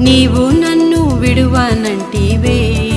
నీవు నన్ను విడువనంటివే.